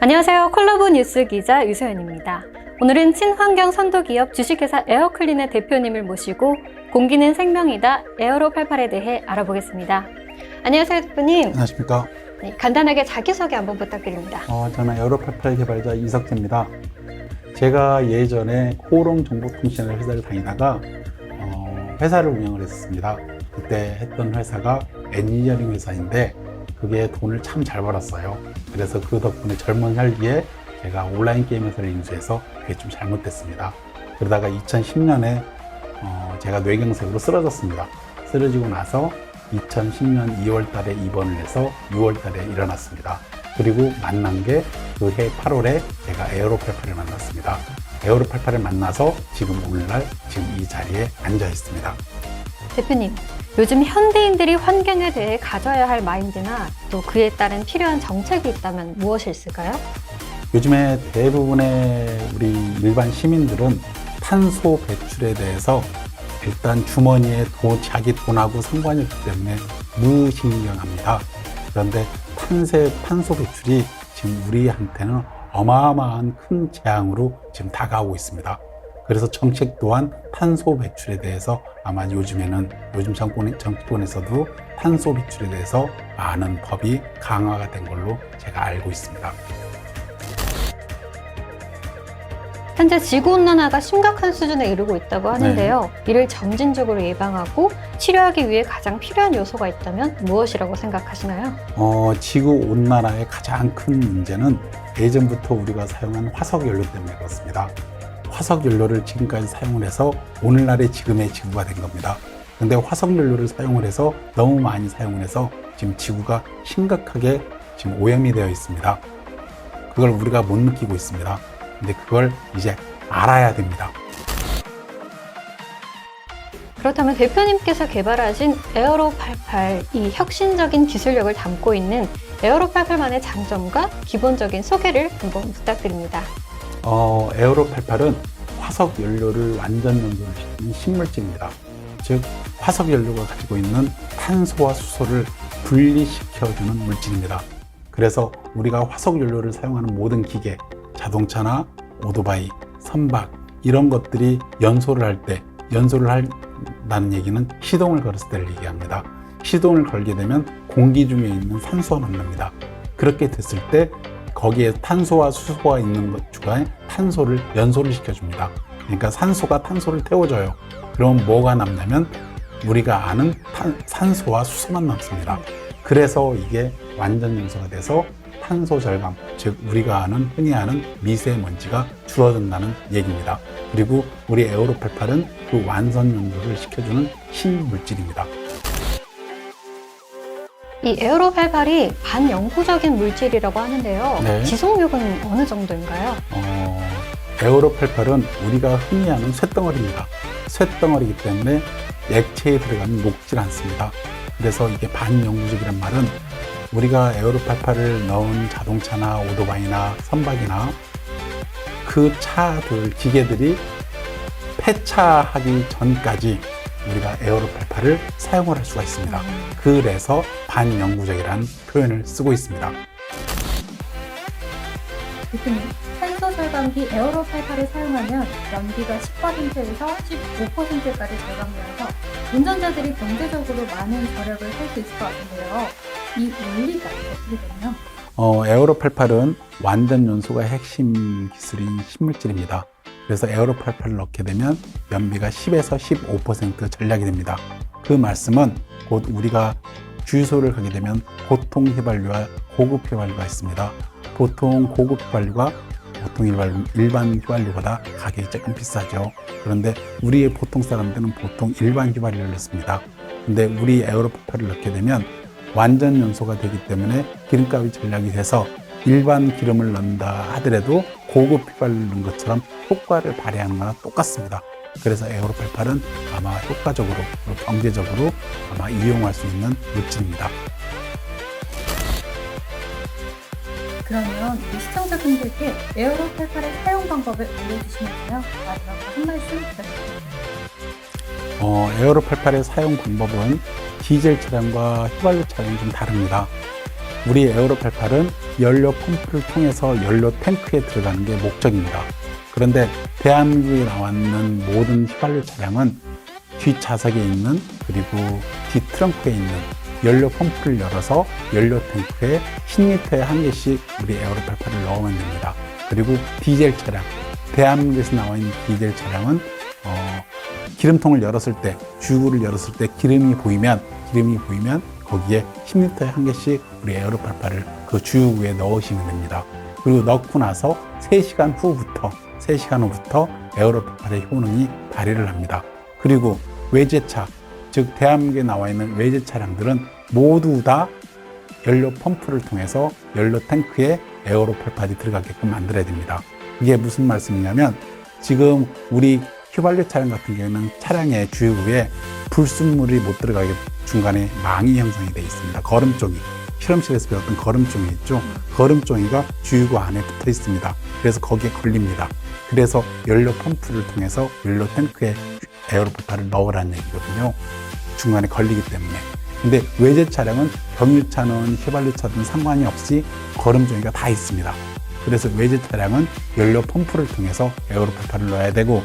안녕하세요. 콜라보 뉴스 기자 유소연입니다. 오늘은 친환경 선도 기업 주식회사 에어클린의 대표님을 모시고 공기는 생명이다 에어로 88에 대해 알아보겠습니다. 안녕하세요, 대표님. 안녕하십니까. 네, 간단하게 자기소개 한번 부탁드립니다. 어, 저는 에어로 88 개발자 이석재입니다. 제가 예전에 호롱 정보 통신을 회사를 다니다가 어, 회사를 운영을 했었습니다. 그때 했던 회사가 엔지니어링 회사인데 그게 돈을 참 잘 벌었어요. 그래서 그 덕분에 젊은 혈기에 제가 온라인 게임 회사를 인수해서 그게 좀 잘못됐습니다. 그러다가 2010년에 어, 제가 뇌경색으로 쓰러졌습니다. 쓰러지고 나서 2010년 2월 달에 입원을 해서 6월 달에 일어났습니다. 그리고 만난 게 그 해 8월에 제가 에어로88을 만났습니다. 에어로88을 만나서 지금 오늘날 지금 이 자리에 앉아 있습니다. 대표님, 요즘 현대인들이 환경에 대해 가져야 할 마인드나 또 그에 따른 필요한 정책이 있다면 무엇이 있을까요? 요즘에 대부분의 우리 일반 시민들은 탄소 배출에 대해서 일단 주머니에 돈, 자기 돈하고 상관이 없기 때문에 무신경합니다. 그런데 탄세, 탄소 배출이 지금 우리한테는 어마어마한 큰 재앙으로 지금 다가오고 있습니다. 그래서 정책 또한 탄소 배출에 대해서 아마 요즘에는 요즘 정권, 정권에서도 탄소 배출에 대해서 많은 법이 강화가 된 걸로 제가 알고 있습니다. 현재 지구온난화가 심각한 수준에 이르고 있다고 하는데요. 이를 점진적으로 예방하고 치료하기 위해 가장 필요한 요소가 있다면 무엇이라고 생각하시나요? 어, 지구 온난화의 가장 큰 문제는 예전부터 우리가 사용한 화석 연료 때문에 그렇습니다. 화석 연료를 지금까지 사용을 해서 오늘날의 지금의 지구가 된 겁니다. 근데 화석 연료를 사용을 해서 너무 많이 사용을 해서 지금 지구가 심각하게 지금 오염이 되어 있습니다. 그걸 우리가 못 느끼고 있습니다. 근데 그걸 이제 알아야 됩니다. 그렇다면 대표님께서 개발하신 에어로 88, 이 혁신적인 기술력을 담고 있는 에어로 88만의 장점과 기본적인 소개를 한번 부탁드립니다. 어, 에어로 88은 화석 연료를 완전 연소를 시키는 식물질입니다. 즉, 화석 연료가 가지고 있는 탄소와 수소를 분리시켜주는 물질입니다. 그래서 우리가 화석 연료를 사용하는 모든 기계, 자동차나 오토바이, 선박, 이런 것들이 연소를 할 때, 연소를 한다는 얘기는 시동을 걸었을 때를 얘기합니다. 시동을 걸게 되면 공기 중에 있는 산소와 만납니다. 그렇게 됐을 때 거기에 탄소와 수소가 있는 것 중에 탄소를 연소를 시켜줍니다. 그러니까 산소가 탄소를 태워줘요. 그럼 뭐가 남냐면 우리가 아는 탄- 산소와 수소만 남습니다. 그래서 이게 완전 연소가 돼서 탄소 절감, 즉 우리가 아는 흔히 아는 미세먼지가 줄어든다는 얘기입니다. 그리고 우리 에어로 88은 그 완전 연소를 시켜주는 신물질입니다. 이 에어로 88이 반영구적인 물질이라고 하는데요. 네. 지속력은 어느 정도인가요? 어, 에어로 88은 우리가 흔히 아는 쇳덩어리입니다. 쇳덩어리이기 때문에 액체에 들어가면 녹질 않습니다. 그래서 이게 반영구적이란 말은 우리가 에어로 88을 넣은 자동차나 오토바이나 선박이나 그 차들, 기계들이 폐차하기 전까지 우리가 에어로 88을 사용을 할 수가 있습니다. 그래서 반영구적이라는 표현을 쓰고 있습니다. 대표님, 탄소 절감기 에어로 88을 사용하면 연비가 10%에서 15%까지 절감되어서 운전자들이 경제적으로 많은 절약을 할 수 있을 것 같은데요. 이 원리가 어떻게 되나요? 어, 에어로 88은 완전 연소가 핵심 기술인 신물질입니다. 그래서 에어로 88을 넣게 되면 연비가 10에서 15% 전략이 됩니다. 그 말씀은 곧 우리가 주유소를 가게 되면 보통 휘발유와 고급 휘발유가 있습니다. 보통 고급 휘발유가 보통 일반, 일반 휘발유보다 가격이 조금 비싸죠. 그런데 우리의 보통 사람들은 보통 일반 휘발유를 넣습니다. 근데 우리 에어로 88을 넣게 되면 완전 연소가 되기 때문에 기름값이 전략이 돼서 일반 기름을 넣는다 하더라도 고급 휘발유를 넣은 것처럼 효과를 발휘하는 거나 똑같습니다. 그래서 에어로 88은 아마 효과적으로 경제적으로 아마 이용할 수 있는 물질입니다. 그러면 우리 시청자분들께 에어로 88의 사용 방법을 알려주시면서요. 마지막으로 한 말씀 부탁드립니다. 어, 에어로 88의 사용 방법은 디젤 차량과 휘발유 차량이 좀 다릅니다. 우리 에어로 88은 연료 펌프를 통해서 연료 탱크에 들어가는 게 목적입니다. 그런데 대한민국에 나와 있는 모든 휘발유 차량은 뒷좌석에 있는 그리고 뒷 트렁크에 있는 연료 펌프를 열어서 연료 탱크에 10리터에 한 개씩 우리 에어로 88을 넣으면 됩니다. 그리고 디젤 차량, 대한민국에서 나와 있는 디젤 차량은 어, 기름통을 열었을 때, 주유구를 열었을 때 기름이 보이면 기름이 보이면 거기에 10리터에 한 개씩 우리 에어로 88을 그 주유구에 넣으시면 됩니다. 그리고 넣고 나서 3시간 후부터 3시간 후부터 에어로 88의 효능이 발휘를 합니다. 그리고 외제차, 즉 대한민국에 나와 있는 외제 차량들은 모두 다 연료 펌프를 통해서 연료 탱크에 에어로 88이 들어가게끔 만들어야 됩니다. 이게 무슨 말씀이냐면 지금 우리 휘발유 차량 같은 경우에는 차량의 주유구에 불순물이 못 들어가게 중간에 망이 형성이 되어 있습니다. 거름종이 실험실에서 배웠던 거름종이 있죠. 거름종이가 주유구 안에 붙어 있습니다. 그래서 거기에 걸립니다. 그래서 연료 펌프를 통해서 연료 탱크에 에어로 88을 넣으라는 얘기거든요. 중간에 걸리기 때문에. 근데 외제 차량은 경유차는 휘발유차든 상관이 없이 거름종이가 다 있습니다. 그래서 외제 차량은 연료 펌프를 통해서 에어로 88을 넣어야 되고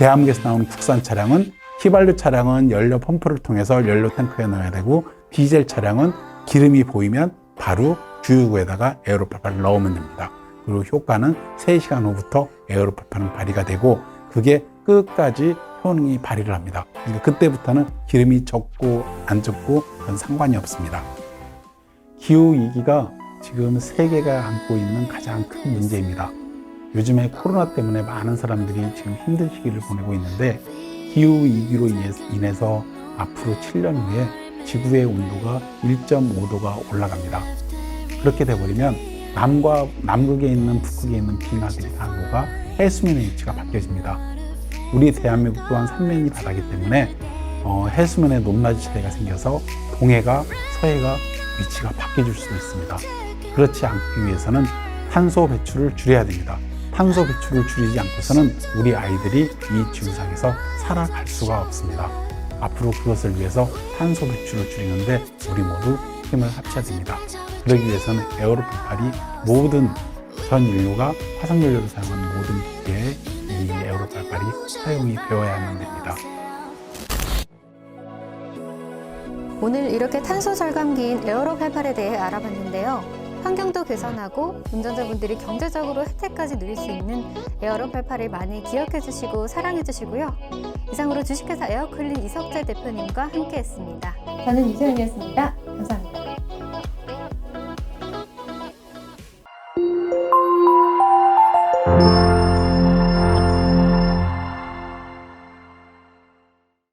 대한민국에서 나오는 국산 차량은 휘발유 차량은 연료 펌프를 통해서 연료 탱크에 넣어야 되고 디젤 차량은 기름이 보이면 바로 주유구에다가 에어로 88을 넣으면 됩니다. 그리고 효과는 3시간 후부터 에어로 88은 발휘가 되고 그게 끝까지 효능이 발휘를 합니다. 그러니까 그때부터는 기름이 적고 안 적고 그건 상관이 없습니다. 기후 위기가 지금 세계가 안고 있는 가장 큰 문제입니다. 요즘에 코로나 때문에 많은 사람들이 지금 힘든 시기를 보내고 있는데 기후 위기로 인해서- 앞으로 7년 후에 지구의 온도가 1.5도가 올라갑니다. 그렇게 돼버리면 남과 남극에 있는 북극에 있는 빙하들이 다 녹아 해수면의 위치가 바뀌어집니다. 우리 대한민국 또한 삼면이 바다기 때문에 어, 해수면의 높낮이 차이가 생겨서 동해가 서해가 위치가 바뀌어질 수도 있습니다. 그렇지 않기 위해서는 탄소 배출을 줄여야 됩니다. 탄소 배출을 줄이지 않고서는 우리 아이들이 이 지구상에서 살아갈 수가 없습니다. 앞으로 그것을 위해서 탄소 배출을 줄이는데 우리 모두 힘을 합쳐야 됩니다. 그러기 위해서는 에어로 88이 모든 전 인류가 화석연료를 사용하는 모든 기계에 이 에어로 88이 사용이 되어야만 됩니다. 오늘 이렇게 탄소 절감기인 에어로 88에 대해 알아봤는데요. 환경도 개선하고 운전자분들이 경제적으로 혜택까지 누릴 수 있는 에어로 88을 많이 기억해 주시고 사랑해 주시고요. 이상으로 주식회사 에어클린 이석재 대표님과 함께 했습니다. 저는 이소연이었습니다.